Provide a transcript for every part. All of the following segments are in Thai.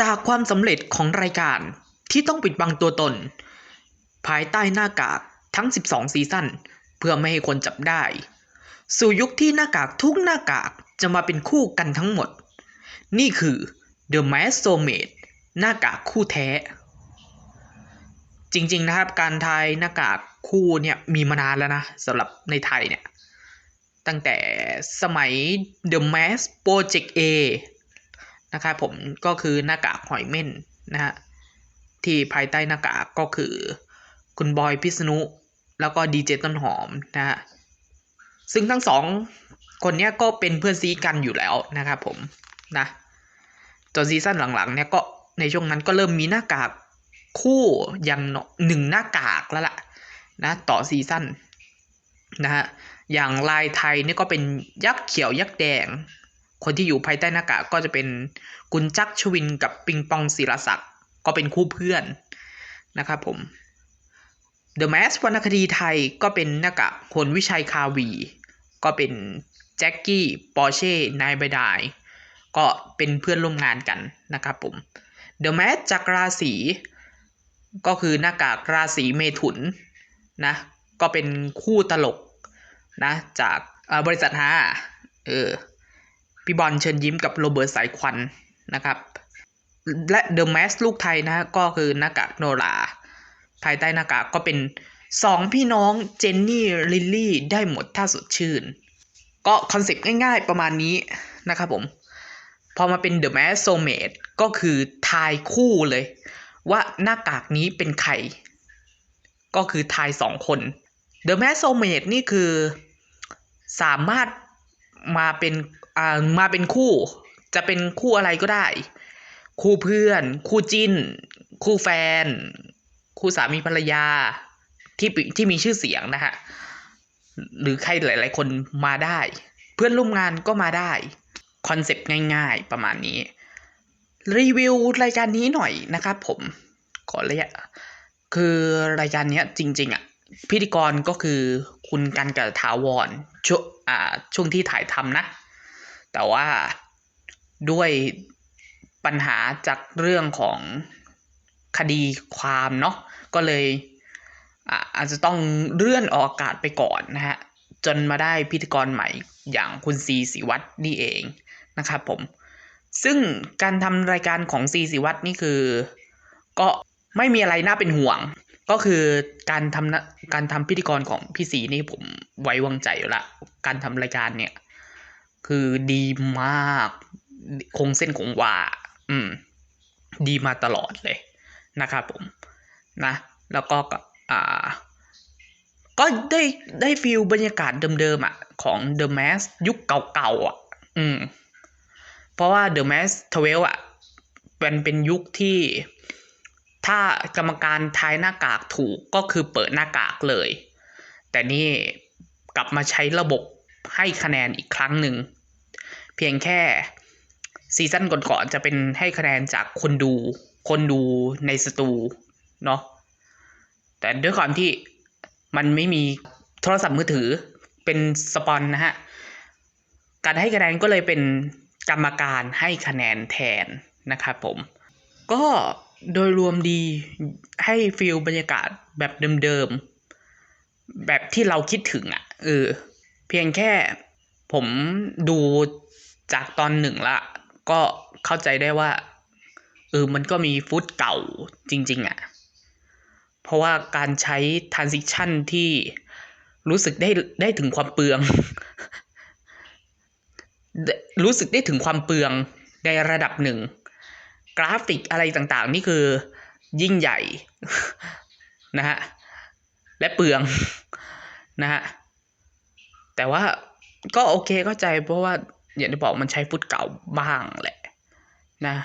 จากความสำเร็จของรายการที่ต้องปิดบังตัวตน ภายใต้หน้ากากทั้ง 12 ซีซั่นเพื่อไม่ให้คนจับได้ สู่ยุคที่หน้ากากทุกหน้ากากจะมาเป็นคู่กันทั้งหมด นี่คือ The Mask Soulmate หน้ากากคู่แท้ จริงๆนะครับการทายหน้ากากคู่เนี่ยมีมานานแล้วนะสำหรับในไทยเนี่ย ตั้งแต่สมัย The Mask Project A นะครับผมก็คือหน้ากากหอยเม่นนะฮะที่ภายใต้หน้ากากก็คือ คุณบอยพิษณุแล้วก็ดีเจต้นหอมนะฮะซึ่งทั้งสองคนเนี้ยก็เป็นเพื่อนซีกันอยู่แล้วนะครับผมนะจนซีซั่นหลังๆ เนี่ยก็ในช่วงนั้นก็เริ่มมีหน้ากากคู่อย่างหนึ่งหน้ากากแล้วล่ะนะต่อซีซั่นนะฮะอย่างลายไทยนี่ก็เป็นยักษ์เขียวยักษ์แดง คนที่อยู่ภายใต้หน้ากากก็จะเป็นกุญจักชวินกับปิงปองศิรศักดิ์ก็เป็นคู่เพื่อนนะครับผม The Mask วรรณคดีไทยก็เป็นหน้ากากพลวิชัยคาวี ก็เป็นแจ็คกี้ปอร์เช่นายบดายก็เป็นเพื่อนร่วมงานกันนะครับผม The Mask จากราศีก็คือหน้ากากราศีเมถุนนะก็เป็นคู่ตลกนะจากบริษัทฮาเออ พี่บอลเชิญยิ้มกับโรเบิร์ตสายควันนะครับ และเดอะแมสลูกไทยนะก็คือหน้ากากโนราภายใต้หน้ากากก็เป็นสองพี่น้องเจนนี่ลิลลี่ได้หมดถ้าสดชื่น ก็คอนเซปต์ง่ายๆประมาณนี้นะครับผม พอมาเป็น The Mask Soulmate ก็คือทายคู่เลย ว่าหน้ากากนี้เป็นใคร ก็คือทายสองคน The Mask Soulmate นี่คือสามารถมาเป็น อ่ามาเป็นคู่ จะเป็นคู่อะไรก็ได้ คู่เพื่อน คู่จิ้น คู่แฟน คู่สามีภรรยาที่ที่มีชื่อเสียงนะฮะหรือใครหลาย ๆ คนมาได้ เพื่อนร่วมงานก็มาได้คอนเซปต์ง่าย ๆ ประมาณนี้ รีวิวรายการนี้หน่อยนะครับผมขอระยะคือรายการนี้จริง ๆอะพิธีกรก็คือคุณกันกับถาวรช่วงช่วงที่ถ่ายทำนะ แต่ว่าด้วยปัญหาจากเรื่องของคดีความเนาะก็เลยอาจจะต้องเลื่อนออกอากาศไปก่อนนะฮะ จนมาได้พิธีกรใหม่อย่างคุณซีศิวัตรนี่เองนะครับผม ซึ่งการทำรายการของซีศิวัตรนี่คือ ก็ไม่มีอะไรน่าเป็นห่วง ก็คือการทำนะการทำพิธีกรของพี่สีนี่ผมไว้วางใจอยู่ละ การทำรายการเนี่ย คือดีมาก คงเส้นคงวาอืม ดีมาตลอดเลยนะครับผมนะ แล้วก็อ่า ก็ได้ได้ฟิลบรรยากาศเดิมๆอะ ของ The Mask ยุคเก่าๆอะ อืม เพราะว่า The Mask 12อะเป็นเป็นยุคที่ถ้ากรรมการทายหน้ากากถูกก็คือเปิดหน้ากากเลย แต่นี่กลับมาใช้ระบบ ให้คะแนนอีกครั้งหนึ่ง เพียงแค่ซีซั่นก่อนๆจะเป็นให้คะแนนจากคนดู คนดูในสตูเนาะแต่ด้วยความที่มันไม่มีโทรศัพท์มือถือเป็นสปอนนะฮะ การให้คะแนนก็เลยเป็นกรรมการให้คะแนนแทนนะครับผม ก็โดยรวมดีให้ฟีลบรรยากาศแบบเดิมๆ แบบที่เราคิดถึงอะ่ะเออ เพียงแค่ผมดูจากตอนหนึ่งละ ก็เข้าใจได้ว่าเออมันก็มีฟุตเก่าจริง ๆอะ่ะ เพราะว่าการใช้ transition ที่รู้สึกได้ได้ถึงความเปลือง รู้สึกได้ถึงความเปลืองในระดับหนึ่ง กราฟิกอะไรต่างๆ นี่คือยิ่งใหญ่นะฮะ และเปลืองนะฮะ แต่ว่าก็โอเคเข้าใจเพราะว่าอย่างที่บอกมันใช้ฟุตเก่าบ้างแหละ นะ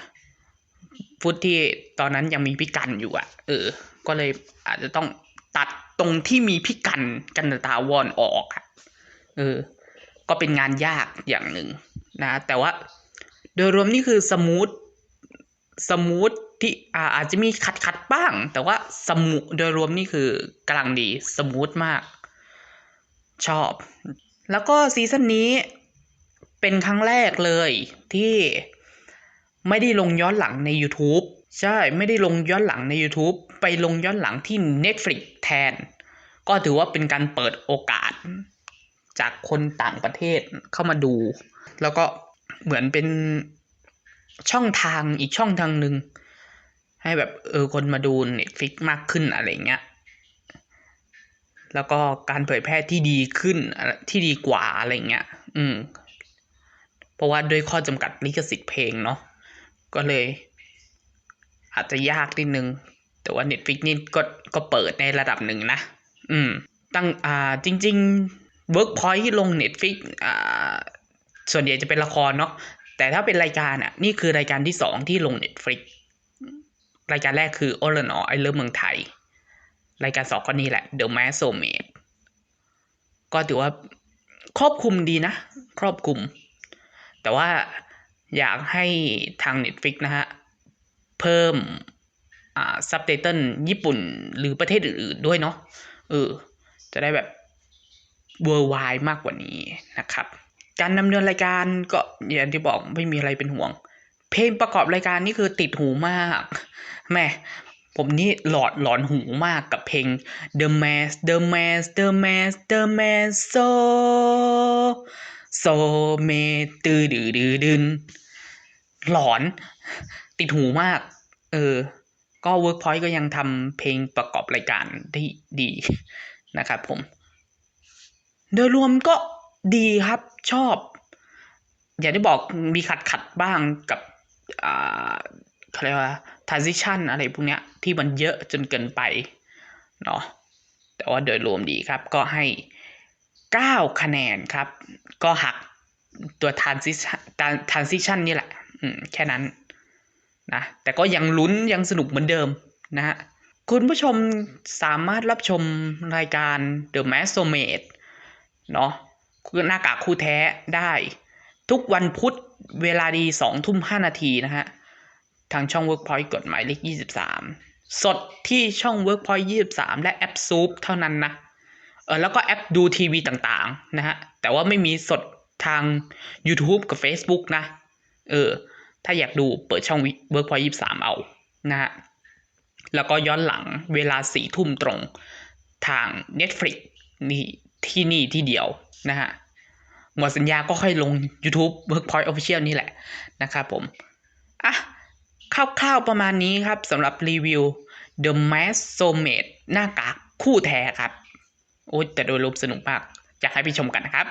ฟุตที่ตอนนั้นยังมีพิกันอยู่อะ่ะ เออ ก็เลยอาจจะต้องตัดตรงที่มีพิกันกันตาวอนออกอะเออ ก็เป็นงานยากอย่างหนึ่งนะ แต่ว่าโดยรวมนี่คือสมูทสมูทที่อาอาจจะมีขัดขัดบ้าง แต่ว่าสมูโดยรวมนี่คือกำลังดีสมูทมาก ชอบ แล้วก็ซีซั่นนี้เป็นครั้งแรกเลยที่ไม่ได้ลงย้อนหลังใน YouTube ใช่ ไม่ได้ลงย้อนหลังใน YouTube ไปลงย้อนหลังที่ Netflix แทน ก็ถือว่าเป็นการเปิดโอกาส จากคนต่างประเทศเข้ามาดู แล้วก็เหมือนเป็นช่องทางอีกช่องทางหนึ่งให้แบบเออคนมาดู Netflix มากขึ้นอะไรเงี้ย แล้วก็การเผยแพร่ที่ดีขึ้นที่ดีกว่าอะไรเงี้ย อืม เพราะว่าด้วยข้อจำกัดลิขสิทธิ์เพลงเนาะก็เลย อาจจะยากนิดนึง แต่ว่า Netflix นี่ก็ก็เปิดในระดับหนึ่งนะ อืม ตั้งอ่าจริง ๆ Workpoint ลง Netflix อ่าส่วนใหญ่จะเป็นละครเนาะแต่ถ้าเป็นรายการอะ นี่คือรายการที่สองที่ลง Netflix รายการแรกคือ o l a n o I Love เมืองไทย รายการสองก็นี่แหละ The m a s s o m a d e ก็ถือว่าครอบคลุมดีนะ ครอบคลุม แต่ว่าอยากให้ทาง Netflix นะฮะ เพิ่มอ่าซับไตเติลญี่ปุ่นหรือประเทศอื่นๆด้วยเนาะเออ จะได้แบบ worldwide มากกว่านี้นะครับ การดำเนินรายการก็อย่างที่บอกไม่มีอะไรเป็นห่วง เพลงประกอบรายการนี่คือติดหูมากแม่ ผมนี่หลอดหลอนหูมากกับเพลง The Mask The Mask The Mask The Mask So So Me ตือดือดือดึนหลอน ติดหูมาก เออ ก็ Workpoint ก็ยังทำเพลงประกอบรายการได้ดีนะครับผม โดยรวมก็ดีครับชอบ อย่างที่บอกมีขัดขัดบ้างกับ อ่าเขาเรียกว่า transition อะไรพวกเนี้ยที่มันเยอะจนเกินไปเนาะแต่ว่าโดยรวมดีครับก็ให้ 9 คะแนนครับ ก็หักตัว transition transition นี่แหละอืมแค่นั้นนะแต่ก็ยังลุ้นยังสนุกเหมือนเดิมนะฮะคุณผู้ชมสามารถรับชมรายการ The m a s s o m a d e เนาะคือหน้ากากคู่แท้ได้ ทุกวันพุธเวลาดีสองทุ่มห้านาทีนะฮะ ทางช่อง Workpoint กฎหมายเลขยี่สิบสามสดที่ช่อง Workpoint ยี่สิบสามและแอปซูปเท่านั้นนะ เออแล้วก็แอปดูทีวีต่างๆ นะฮะ แต่ว่าไม่มีสดทาง YouTube กับ Facebook นะ เออ ถ้าอยากดูเปิดช่อง Workpoint ยี่สามเอานะฮะ แล้วก็ย้อนหลังเวลาสี่ทุ่มตรงทาง Netflix นี่ที่นี่ที่เดียวนะฮะหมดสัญญาก็ค่อยลง YouTube Workpoint Official นี่แหละนะครับผม อะ คร่าวๆประมาณนี้ครับสำหรับรีวิว The Mask Soulmate หน้ากากคู่แท้ครับ โอ้ยแต่โดยรวมสนุกมากอยากให้ไปชมกันนะครับ